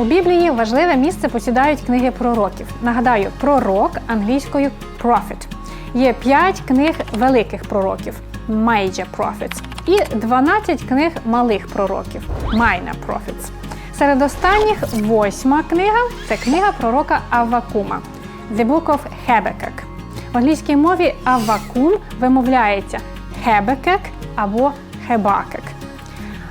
У Біблії важливе місце посідають книги пророків. Нагадаю, пророк англійською prophet. Є 5 книг великих пророків major prophets і 12 книг малих пророків minor prophets. Серед останніх восьма книга це книга пророка Аввакума The Book of Habakkuk. В англійській мові Аввакум вимовляється Хебекек або Хебакек.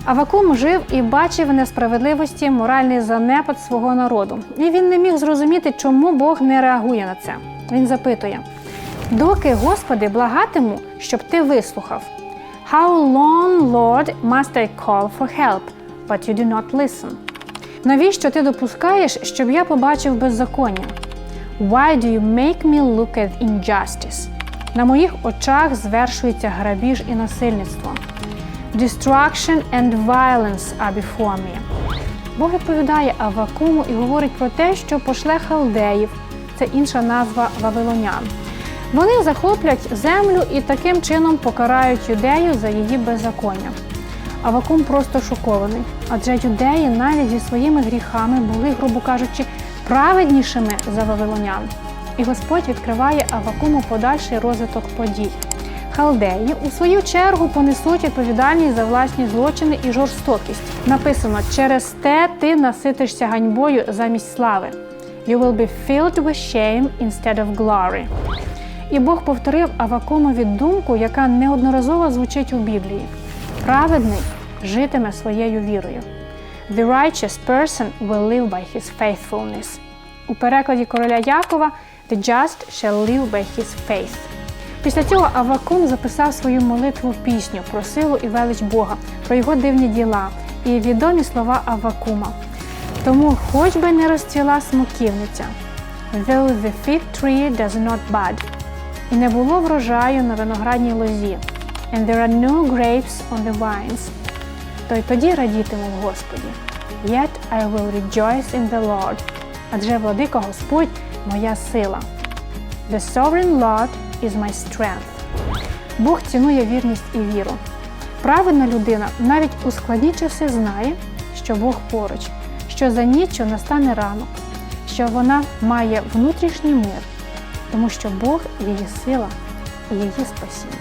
Авакум жив і бачив несправедливості моральний занепад свого народу. І він не міг зрозуміти, чому Бог не реагує на це. Він запитує: доки, Господи, благатиму, щоб ти вислухав. How long, Lord, must I call for help, but you do not listen? Навіщо ти допускаєш, щоб я побачив беззаконня? Why do you make me look at injustice? На моїх очах звершується грабіж і насильництво. Destruction and violence are before me. Бог відповідає Авакуму і говорить про те, що пошле халдеїв, це інша назва вавилонян. Вони захоплять землю і таким чином покарають юдею за її беззаконня. Авакум просто шокований, адже юдеї навіть зі своїми гріхами були, грубо кажучи, праведнішими за вавилонян. І Господь відкриває Авакуму подальший розвиток подій. Халдеї у свою чергу понесуть відповідальність за власні злочини і жорстокість. Написано: через те ти наситишся ганьбою замість слави. You will be filled with shame instead of glory. І Бог повторив Авакумові думку, яка неодноразово звучить у Біблії. Праведний житиме своєю вірою. The righteous person will live by his faithfulness. У перекладі короля Якова The just shall live by his faith. Після цього Авакум записав свою молитву пісню про силу і велич Бога, про його дивні діла і відомі слова Авакума. Тому, хоч би не розцвіла смоківниця, though the fig tree does not bud, і не було врожаю на виноградній лозі, and there are no grapes on the vines, то й тоді радітиму в Господі. Yet I will rejoice in the Lord, адже владика Господь моя сила. The sovereign Lord is my strength. Бог цінує вірність і віру. Правильна людина навіть у складні часи знає, що Бог поруч, що за ніччю настане ранок, що вона має внутрішній мир, тому що Бог її сила і її спасіння.